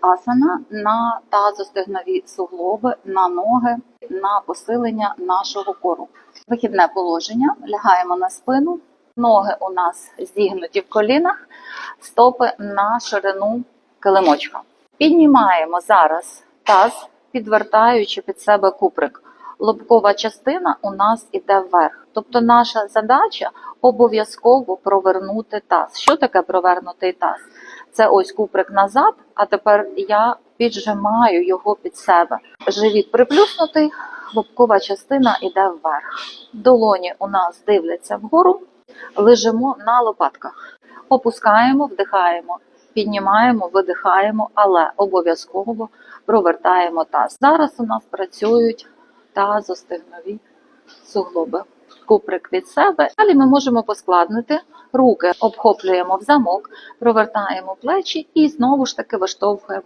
Асана на тазостегнові суглоби, на ноги, на посилення нашого кору. Вихідне положення. Лягаємо на спину. Ноги у нас зігнуті в колінах, стопи на ширину килимочка. Піднімаємо зараз таз, підвертаючи під себе куприк. Лобкова частина у нас іде вверх. Тобто наша задача обов'язково провернути таз. Що таке провернутий таз? Це ось куприк назад, а тепер я піджимаю його під себе. Живіт приплюснутий, лобкова частина йде вверх. Долоні у нас дивляться вгору, лежимо на лопатках. Опускаємо, вдихаємо, піднімаємо, видихаємо, але обов'язково провертаємо таз. Зараз у нас працюють тазостегнові суглоби. Куприк від себе. Далі ми можемо поскладнити руки, обхоплюємо в замок, провертаємо плечі і знову ж таки виштовхуємо